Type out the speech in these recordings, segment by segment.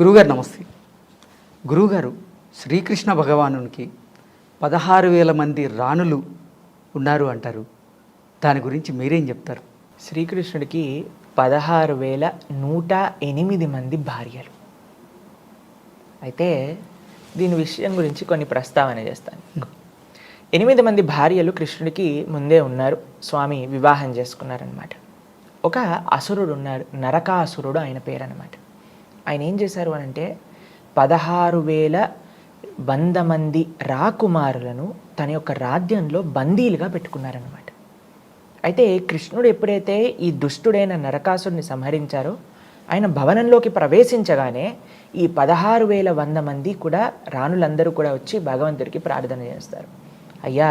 గురువుగారు నమస్తే. గురువుగారు శ్రీకృష్ణ భగవానునికి పదహారు వేల మంది రాణులు ఉన్నారు అంటారు. దాని గురించి మీరేం చెప్తారు? శ్రీకృష్ణుడికి పదహారు వేల నూట ఎనిమిది మంది భార్యలు. అయితే దీని విషయం గురించి కొన్ని ప్రస్తావన చేస్తాను ఎనిమిది మంది భార్యలు కృష్ణుడికి ముందే ఉన్నారు. స్వామి వివాహం చేసుకున్నారనమాట ఒక అసురుడు ఉన్నారు నరకాసురుడు ఆయన పేరు అనమాట ఆయన ఏం చేశారు అని అంటే పదహారు వేల వంద మంది రాకుమారులను తన యొక్క రాజ్యంలో బందీలుగా పెట్టుకున్నారనమాట అయితే కృష్ణుడు ఎప్పుడైతే ఈ దుష్టుడైన నరకాసుడిని సంహరించారో ఆయన భవనంలోకి ప్రవేశించగానే ఈ పదహారు వేల వంద మంది కూడా రాణులందరూ కూడా వచ్చి భగవంతుడికి ప్రార్థన చేస్తారు. అయ్యా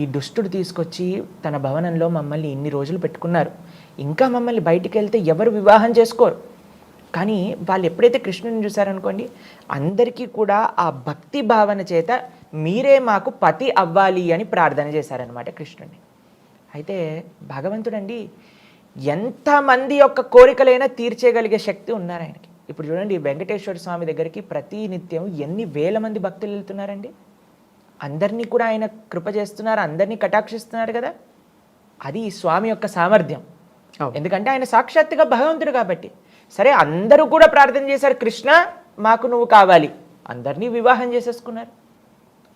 ఈ దుష్టుడు తీసుకొచ్చి తన భవనంలో మమ్మల్ని ఇన్ని రోజులు పెట్టుకున్నారు. ఇంకా మమ్మల్ని బయటికి వెళ్తే ఎవరు వివాహం చేసుకోరు? కానీ వాళ్ళు ఎప్పుడైతే కృష్ణుని చూసారనుకోండి అందరికీ కూడా ఆ భక్తి భావన చేత మీరే మాకు పతి అవ్వాలి అని ప్రార్థన చేశారనమాట కృష్ణుడిని. అయితే భగవంతుడండి ఎంతమంది యొక్క కోరికలైనా తీర్చేయగలిగే శక్తి ఉన్నారు ఆయనకి. ఇప్పుడు చూడండి వెంకటేశ్వర స్వామి దగ్గరికి ప్రతి నిత్యం ఎన్ని వేల మంది భక్తులు వెళ్తున్నారండి? అందరినీ కూడా ఆయన కృప చేస్తున్నారు అందరినీ కటాక్షిస్తున్నారు కదా? అది స్వామి యొక్క సామర్థ్యం. ఎందుకంటే ఆయన సాక్షాత్తుగా భగవంతుడు కాబట్టి. సరే అందరూ కూడా ప్రార్థన చేశారు కృష్ణ మాకు నువ్వు కావాలి. అందరినీ వివాహం చేసేసుకున్నారు.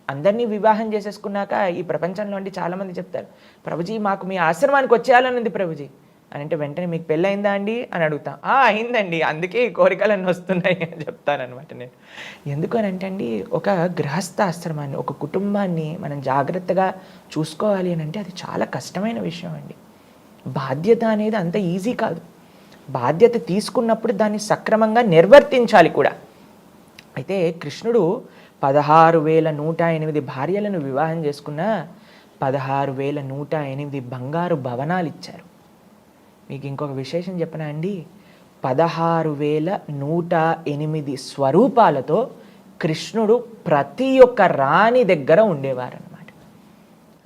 అందరినీ వివాహం చేసేసుకున్నాక ఈ ప్రపంచంలో అండి చాలామంది చెప్తారు ప్రభుజీ మాకు మీ ఆశ్రమానికి వచ్చేయాలని ఉంది ప్రభుజీ. అని అంటే వెంటనే మీకు పెళ్ళయిందా అండి? అని అడుగుతాం "ఆ, అయిందండి అందుకే ఈ కోరికలన్నీ వస్తున్నాయి అని చెప్తానమాట నేను. ఎందుకు అని అంటే అండి ఒక గృహస్థ ఆశ్రమాన్ని ఒక కుటుంబాన్ని మనం జాగ్రత్తగా చూసుకోవాలి అని అంటే అది చాలా కష్టమైన విషయం అండి. బాధ్యత అనేది అంత ఈజీ కాదు. బాధ్యత తీసుకున్నప్పుడు దాన్ని సక్రమంగా నిర్వర్తించాలి కూడా. అయితే కృష్ణుడు పదహారు వేల నూట ఎనిమిది భార్యలను వివాహం చేసుకున్న పదహారు వేల నూట ఎనిమిది బంగారు భవనాలు ఇచ్చారు. మీకు ఇంకొక విశేషం చెప్పనా అండి? పదహారు వేల నూట ఎనిమిది స్వరూపాలతో కృష్ణుడు ప్రతి ఒక్క రాణి దగ్గర ఉండేవారనమాట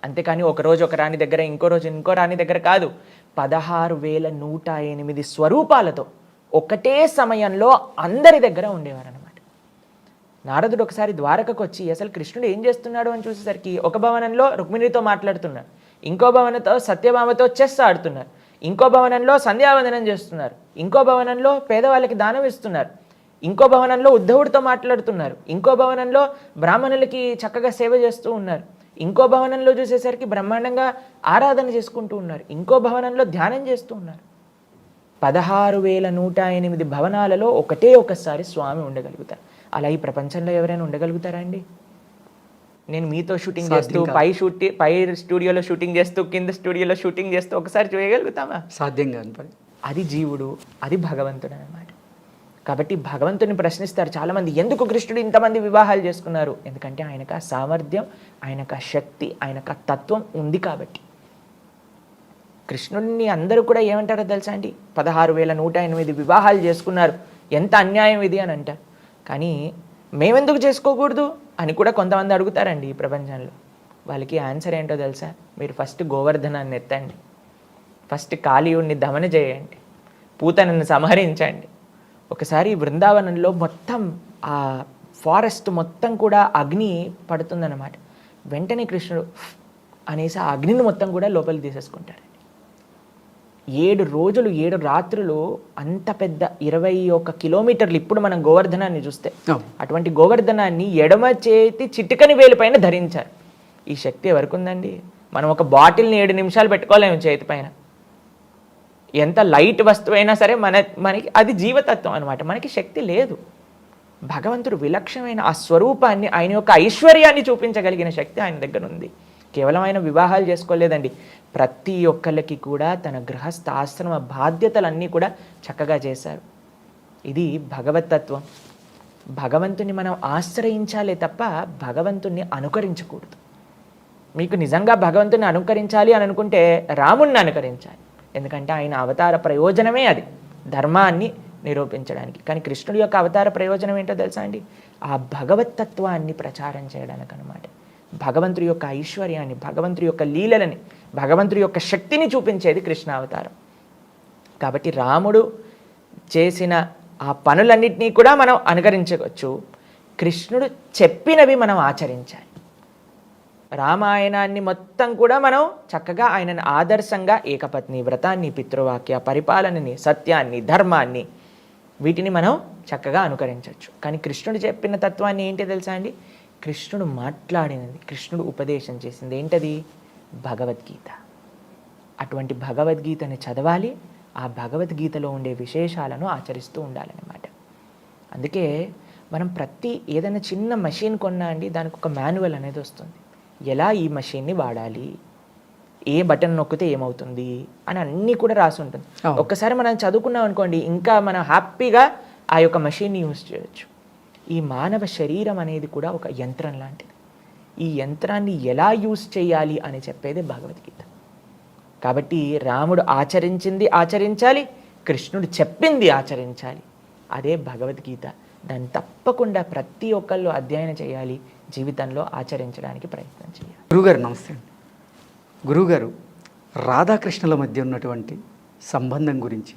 అంతేకాని ఒకరోజు ఒక రాణి దగ్గర ఇంకో రోజు ఇంకో రాణి దగ్గర కాదు. పదహారు వేల నూట ఎనిమిది స్వరూపాలతో ఒకటే సమయంలో అందరి దగ్గర ఉండేవారనమాట నారదుడు ఒకసారి ద్వారకకు వచ్చి అసలు కృష్ణుడు ఏం చేస్తున్నాడు? అని చూసేసరికి ఒక భవనంలో రుక్మిణితో మాట్లాడుతున్నారు. ఇంకో భవనంతో సత్యభామతో చెస్ ఆడుతున్నారు. ఇంకో భవనంలో సంధ్యావందనం చేస్తున్నారు. ఇంకో భవనంలో పేదవాళ్ళకి దానం ఇస్తున్నారు. ఇంకో భవనంలో ఉద్ధవుడితో మాట్లాడుతున్నారు. ఇంకో భవనంలో బ్రాహ్మణులకి చక్కగా సేవ చేస్తూ ఉన్నారు. ఇంకో భవనంలో చూసేసరికి బ్రహ్మాండంగా ఆరాధన చేసుకుంటూ ఉన్నారు. ఇంకో భవనంలో ధ్యానం చేస్తూ ఉన్నారు. పదహారు వేల నూట ఎనిమిది భవనాలలో ఒకటే ఒకసారి స్వామి ఉండగలుగుతారు. అలా ఈ ప్రపంచంలో ఎవరైనా ఉండగలుగుతారా అండి? నేను మీతో షూటింగ్ చేస్తూ పై షూటి పై స్టూడియోలో షూటింగ్ చేస్తూ కింద స్టూడియోలో షూటింగ్ చేస్తూ ఒకసారి చేయగలుగుతామా? సాధ్యం పని అది జీవుడు అది భగవంతుడు అనమాట కాబట్టి భగవంతుని ప్రశ్నిస్తారు చాలామంది ఎందుకు కృష్ణుడు ఇంతమంది వివాహాలు చేసుకున్నారు? ఎందుకంటే ఆయనకు ఆ సామర్థ్యం ఆయనకు ఆ శక్తి ఆయనకు ఆ తత్వం ఉంది కాబట్టి. కృష్ణుడిని అందరూ కూడా ఏమంటారో తెలుసా అండి? పదహారు వేల నూట ఎనిమిది వివాహాలు చేసుకున్నారు. ఎంత అన్యాయం ఇది అని అంటారు. కానీ మేమెందుకు చేసుకోకూడదు అని కూడా కొంతమంది అడుగుతారండి ఈ ప్రపంచంలో. వాళ్ళకి ఆన్సర్ ఏంటో తెలుసా? మీరు ఫస్ట్ గోవర్ధనాన్ని ఎత్తండి. ఫస్ట్ కాళీయుడిని దమన చేయండి. పూతనను సంహరించండి. ఒకసారి బృందావనంలో మొత్తం ఆ ఫారెస్ట్ మొత్తం కూడా అగ్ని పడుతుందన్నమాట. వెంటనే కృష్ణుడు అనేసి ఆ అగ్నిని మొత్తం కూడా లోపలికి తీసేసుకుంటాడు. ఏడు రోజులు ఏడు రాత్రులు అంత పెద్ద ఇరవై ఒక కిలోమీటర్లు ఇప్పుడు మనం గోవర్ధనాన్ని చూస్తే. అటువంటి గోవర్ధనాన్ని ఎడమ చేతి చిటికని వేలిపైన ధరించారు. ఈ శక్తి ఎవరికి ఉందండి? మనం ఒక బాటిల్ని ఏడు నిమిషాలు పెట్టుకోలేము చేతి పైన. ఎంత లైట్ వస్తువు అయినా సరే మన మనకి అది జీవతత్వం అనమాట మనకి శక్తి లేదు. భగవంతుడు విలక్షణమైన ఆ స్వరూపాన్ని ఆయన యొక్క ఐశ్వర్యాన్ని చూపించగలిగిన శక్తి ఆయన దగ్గర ఉంది. కేవలం ఆయన వివాహాలు చేసుకోలేదండి. ప్రతి ఒక్కళ్ళకి కూడా తన గృహస్థ ఆశ్రమ బాధ్యతలన్నీ కూడా చక్కగా చేశారు. ఇది భగవతత్వం. భగవంతుని మనం ఆశ్రయించాలే తప్ప భగవంతుణ్ణి అనుకరించకూడదు. మీకు నిజంగా భగవంతుని అనుకరించాలి అని అనుకుంటే రాముణ్ణి అనుకరించాలి. ఎందుకంటే ఆయన అవతార ప్రయోజనమే అది ధర్మాన్ని నిరూపించడానికి. కానీ కృష్ణుడి యొక్క అవతార ప్రయోజనం ఏంటో తెలుసా అండి? ఆ భగవతత్వాన్ని ప్రచారం చేయడానికి అనమాట భగవంతుడి యొక్క ఐశ్వర్యాన్ని భగవంతుడి యొక్క లీలలని భగవంతుడి యొక్క శక్తిని చూపించేది కృష్ణ అవతారం. కాబట్టి రాముడు చేసిన ఆ పనులన్నింటినీ కూడా మనం అనుకరించవచ్చు. కృష్ణుడు చెప్పినవి మనం ఆచరించాలి. రామాయణాన్ని మొత్తం కూడా మనం చక్కగా ఆయనను ఆదర్శంగా ఏకపత్ని వ్రతాన్ని పితృవాక్య పరిపాలనని సత్యాన్ని ధర్మాన్ని వీటిని మనం చక్కగా అనుకరించవచ్చు. కానీ కృష్ణుడు చెప్పిన తత్వాన్ని ఏంటి తెలుసా అండి? కృష్ణుడు మాట్లాడినది కృష్ణుడు ఉపదేశం చేసింది ఏంటది? భగవద్గీత. అటువంటి భగవద్గీతని చదవాలి ఆ భగవద్గీతలో ఉండే విశేషాలను ఆచరిస్తూ ఉండాలన్నమాట. అందుకే మనం ప్రతి ఏదైనా చిన్న మషిన్ కొన్నా అండి దానికి ఒక మాన్యువల్ అనేది వస్తుంది. ఎలా ఈ మషిన్ని వాడాలి? ఏ బటన్ నొక్కితే ఏమవుతుంది? అని అన్నీ కూడా రాసి ఉంటుంది. ఒక్కసారి మనం చదువుకున్నాం అనుకోండి ఇంకా మనం హ్యాపీగా ఆ యొక్క మషిన్ని యూజ్ చేయొచ్చు. ఈ మానవ శరీరం అనేది కూడా ఒక యంత్రం లాంటిది. ఈ యంత్రాన్ని ఎలా యూజ్ చేయాలి అని చెప్పేది భగవద్గీత. కాబట్టి రాముడు ఆచరించింది ఆచరించాలి కృష్ణుడు చెప్పింది ఆచరించాలి. అదే భగవద్గీత. దాన్ని తప్పకుండా ప్రతి ఒక్కళ్ళు అధ్యయనం చేయాలి జీవితంలో ఆచరించడానికి ప్రయత్నం చేయాలి. గురుగారు నమస్తే. అండి గురుగారు రాధాకృష్ణుల మధ్య ఉన్నటువంటి సంబంధం గురించి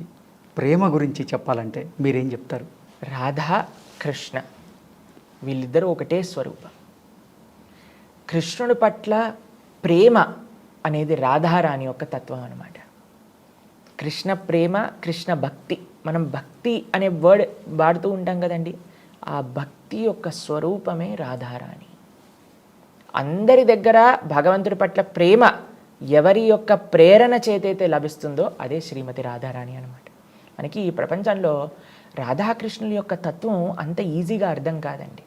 ప్రేమ గురించి చెప్పాలంటే మీరేం చెప్తారు? రాధా కృష్ణ వీళ్ళిద్దరూ ఒకటే స్వరూపం. కృష్ణుడి పట్ల ప్రేమ అనేది రాధారాణి యొక్క తత్వం అన్నమాట. కృష్ణ ప్రేమ కృష్ణ భక్తి. మనం భక్తి అనే వర్డ్ వాడుతూ ఉంటాం కదండి. ఆ భక్తి యొక్క స్వరూపమే రాధారాణి. అందరి దగ్గర భగవంతుడి పట్ల ప్రేమ ఎవరి యొక్క ప్రేరణ చేతైతే లభిస్తుందో అదే శ్రీమతి రాధారాణి అనమాట మనకి ఈ ప్రపంచంలో రాధాకృష్ణుల యొక్క తత్వం అంత ఈజీగా అర్థం కాదండి.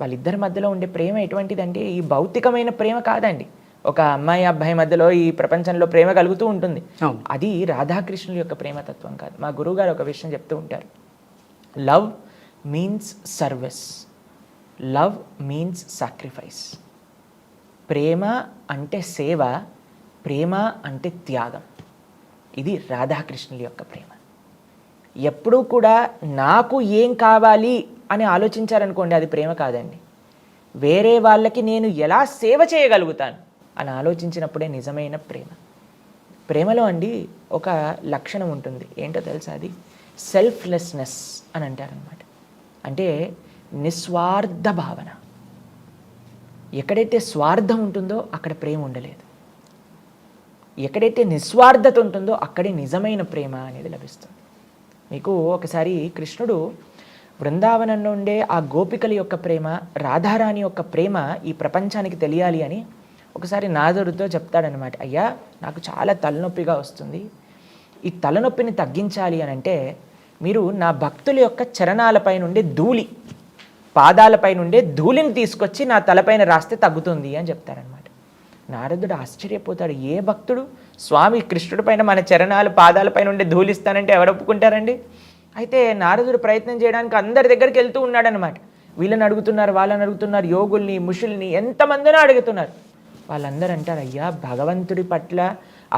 వాళ్ళిద్దరి మధ్యలో ఉండే ప్రేమ ఎటువంటిదంటే ఈ భౌతికమైన ప్రేమ కాదండి. ఒక అమ్మాయి అబ్బాయి మధ్యలో ఈ ప్రపంచంలో ప్రేమ కలుగుతూ ఉంటుంది. అది రాధాకృష్ణుల యొక్క ప్రేమతత్వం కాదు. మా గురువుగారు ఒక విషయం చెప్తూ ఉంటారు. Love means service love means sacrifice ప్రేమ అంటే సేవ ప్రేమ అంటే త్యాగం. ఇది రాధాకృష్ణుల యొక్క ప్రేమ. ఎప్పుడూ కూడా నాకు ఏం కావాలి అని ఆలోచించారనుకోండి అది ప్రేమ కాదండి. వేరే వాళ్ళకి నేను ఎలా సేవ చేయగలుగుతాను? అని ఆలోచించినప్పుడే నిజమైన ప్రేమ. ప్రేమలో అండి ఒక లక్షణం ఉంటుంది. ఏంటో తెలుసా అది? సెల్ఫ్లెస్నెస్ అని అంటారనమాట అంటే నిస్వార్థ భావన. ఎక్కడైతే స్వార్థం ఉంటుందో అక్కడ ప్రేమ ఉండలేదు. ఎక్కడైతే నిస్వార్థత ఉంటుందో అక్కడే నిజమైన ప్రేమ అనేది లభిస్తుంది. మీకు ఒకసారి కృష్ణుడు బృందావనంలో ఉండే ఆ గోపికల యొక్క ప్రేమ రాధారాణి యొక్క ప్రేమ ఈ ప్రపంచానికి తెలియాలి అని ఒకసారి నాదుడితో చెప్తాడనమాట అయ్యా నాకు చాలా తలనొప్పిగా వస్తుంది. ఈ తలనొప్పిని తగ్గించాలి అని అంటే మీరు నా భక్తుల యొక్క చరణాలపై నుండి ధూళి పాదాలపై నుండే ధూళిని తీసుకొచ్చి నా తలపైన రాస్తే తగ్గుతుంది అని చెప్తారనమాట. నారదుడు ఆశ్చర్యపోతాడు ఏ భక్తుడు? స్వామి కృష్ణుడి పైన మన చరణాలు పాదాలపై నుండే ధూళిస్తానంటే ఎవరు ఒప్పుకుంటారండి? అయితే నారదుడు ప్రయత్నం చేయడానికి అందరి దగ్గరికి వెళ్తూ ఉన్నాడనమాట. వీళ్ళని అడుగుతున్నారు వాళ్ళని అడుగుతున్నారు యోగుల్ని ముషుల్ని ఎంతమందినో అడుగుతున్నారు. వాళ్ళందరూ అంటారు అయ్యా భగవంతుడి పట్ల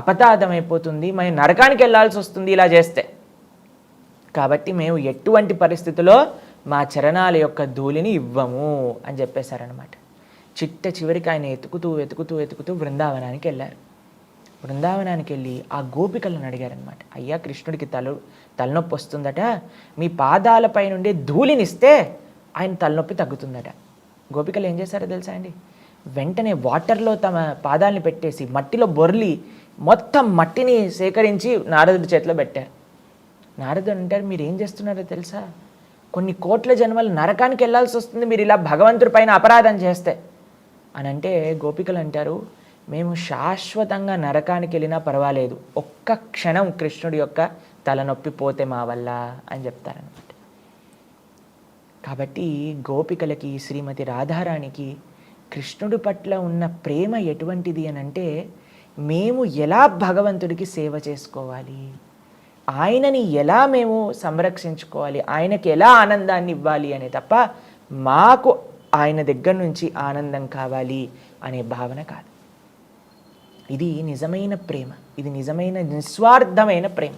అపతాదమైపోతుంది. మేము నరకానికి వెళ్ళాల్సి వస్తుంది ఇలా చేస్తే. కాబట్టి మేము ఎటువంటి పరిస్థితిలో మా చరణాల యొక్క ధూళిని ఇవ్వము అని చెప్పేశారనమాట చిట్ట చివరికి ఆయన ఎతుకుతూ వెతుకుతూ వెతుకుతూ బృందావనానికి వెళ్ళారు. బృందావనానికి వెళ్ళి ఆ గోపికలను అడిగారనమాట అయ్యా కృష్ణుడికి తల తలనొప్పి వస్తుందట. మీ పాదాలపై నుండి ధూళినిస్తే ఆయన తలనొప్పి తగ్గుతుందట. గోపికలు ఏం చేశారో తెలుసా అండి? వెంటనే వాటర్లో తమ పాదాలని పెట్టేసి మట్టిలో బొర్లి మొత్తం మట్టిని సేకరించి నారదుడి చేతిలో పెట్టారు. నారదుడు అంటారు మీరు ఏం చేస్తున్నారో తెలుసా? కొన్ని కోట్ల జన్మలు నరకానికి వెళ్ళాల్సి వస్తుంది మీరు ఇలా భగవంతుడి పైన అపరాధం చేస్తే. అని అంటే గోపికలు అంటారు మేము శాశ్వతంగా నరకానికి వెళ్ళినా పర్వాలేదు ఒక్క క్షణం కృష్ణుడి యొక్క తలనొప్పి పోతే మా వల్ల అని చెప్తారనమాట కాబట్టి గోపికలకి శ్రీమతి రాధారాణికి కృష్ణుడి పట్ల ఉన్న ప్రేమ ఎటువంటిది అని అంటే మేము ఎలా భగవంతుడికి సేవ చేసుకోవాలి? ఆయనని ఎలా మేము సంరక్షించుకోవాలి? ఆయనకి ఎలా ఆనందాన్ని ఇవ్వాలి అనే తప్ప మాకు ఆయన దగ్గర నుంచి ఆనందం కావాలి అనే భావన కాదు. ఇది నిజమైన ప్రేమ. ఇది నిజమైన నిస్వార్థమైన ప్రేమ.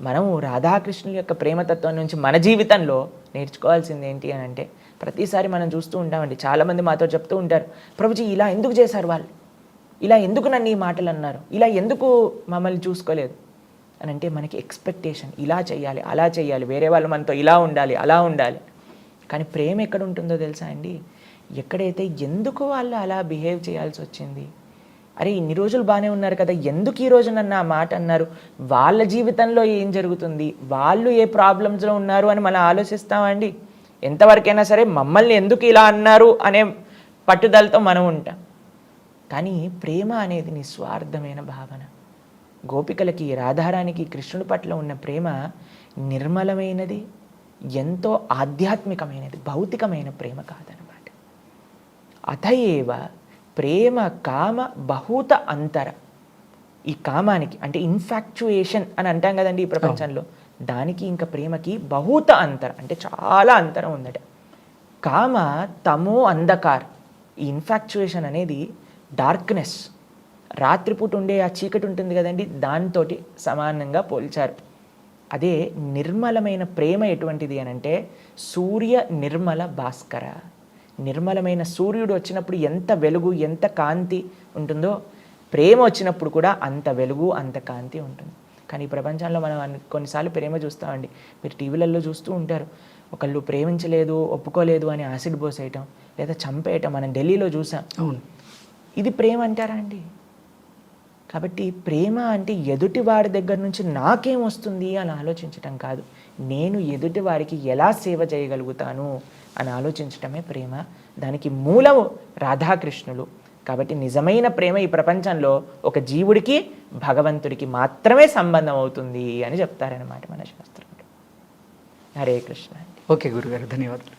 మనము రాధాకృష్ణుల యొక్క ప్రేమతత్వం నుంచి మన జీవితంలో నేర్చుకోవాల్సింది ఏంటి అని అంటే ప్రతిసారి మనం చూస్తూ ఉంటామండి. చాలామంది మాతో చెప్తూ ఉంటారు ప్రభుజీ ఇలా ఎందుకు చేశారు వాళ్ళు? ఇలా ఎందుకు నన్ను ఈ మాటలు అన్నారు? ఇలా ఎందుకు మమ్మల్ని చూసుకోలేదు? అని అంటే మనకి ఎక్స్పెక్టేషన్ ఇలా చేయాలి అలా చేయాలి వేరే వాళ్ళు మనతో ఇలా ఉండాలి అలా ఉండాలి. కానీ ప్రేమ ఎక్కడ ఉంటుందో తెలుసా అండి? ఎక్కడైతే ఎందుకు వాళ్ళు అలా బిహేవ్ చేయాల్సి వచ్చింది? అరే ఇన్ని రోజులు బాగానే ఉన్నారు కదా ఎందుకు ఈ రోజు నన్ను ఆ మాట అన్నారు? వాళ్ళ జీవితంలో ఏం జరుగుతుంది? వాళ్ళు ఏ ప్రాబ్లమ్స్లో ఉన్నారు అని మనం ఆలోచిస్తామండి ఎంతవరకైనా సరే మమ్మల్ని ఎందుకు ఇలా అన్నారు అనే పట్టుదలతో మనం ఉంటాం. కానీ ప్రేమ అనేది నిస్వార్థమైన భావన. గోపికలకి రాధారానికి కృష్ణుడి పట్ల ఉన్న ప్రేమ నిర్మలమైనది ఎంతో ఆధ్యాత్మికమైనది భౌతికమైన ప్రేమ కాదనమాట అతయేవ ప్రేమ కామ బహూత అంతర. ఈ కామానికి అంటే ఇన్ఫాక్చుయేషన్ అని అంటాం కదండి ఈ ప్రపంచంలో. దానికి ఇంకా ప్రేమకి బహుత అంతరం అంటే చాలా అంతరం ఉందట. కామ తమో అంధకార్ ఈ ఇన్ఫాక్చుయేషన్ అనేది డార్క్నెస్ రాత్రిపూట ఉండే ఆ చీకటి ఉంటుంది కదండి దాంతో సమానంగా పోల్చారు. అదే నిర్మలమైన ప్రేమ ఎటువంటిది అని అంటే సూర్య నిర్మల భాస్కర. నిర్మలమైన సూర్యుడు వచ్చినప్పుడు ఎంత వెలుగు ఎంత కాంతి ఉంటుందో ప్రేమ వచ్చినప్పుడు కూడా అంత వెలుగు అంత కాంతి ఉంటుంది. కానీ ఈ ప్రపంచంలో మనం కొన్నిసార్లు ప్రేమ చూస్తామండి. మీరు టీవీలలో చూస్తూ ఉంటారు. ఒకళ్ళు ప్రేమించలేదు ఒప్పుకోలేదు అని యాసిడ్ పోసేయటం లేదా చంపేయటం మనం ఢిల్లీలో చూసాం. అవును. ఇది ప్రేమ అంటారా అండి? కాబట్టి ప్రేమ అంటే ఎదుటి వారి దగ్గర నుంచి నాకేం వస్తుంది అని ఆలోచించటం కాదు. నేను ఎదుటి వారికి ఎలా సేవ చేయగలుగుతాను అని ఆలోచించటమే ప్రేమ. దానికి మూలము రాధాకృష్ణులు. కాబట్టి నిజమైన ప్రేమ ఈ ప్రపంచంలో ఒక జీవుడికి భగవంతుడికి మాత్రమే సంబంధం అవుతుంది అని చెప్తారనమాట మన శాస్త్రంలో హరే కృష్ణ ఓకే గురుగారు ధన్యవాదాలు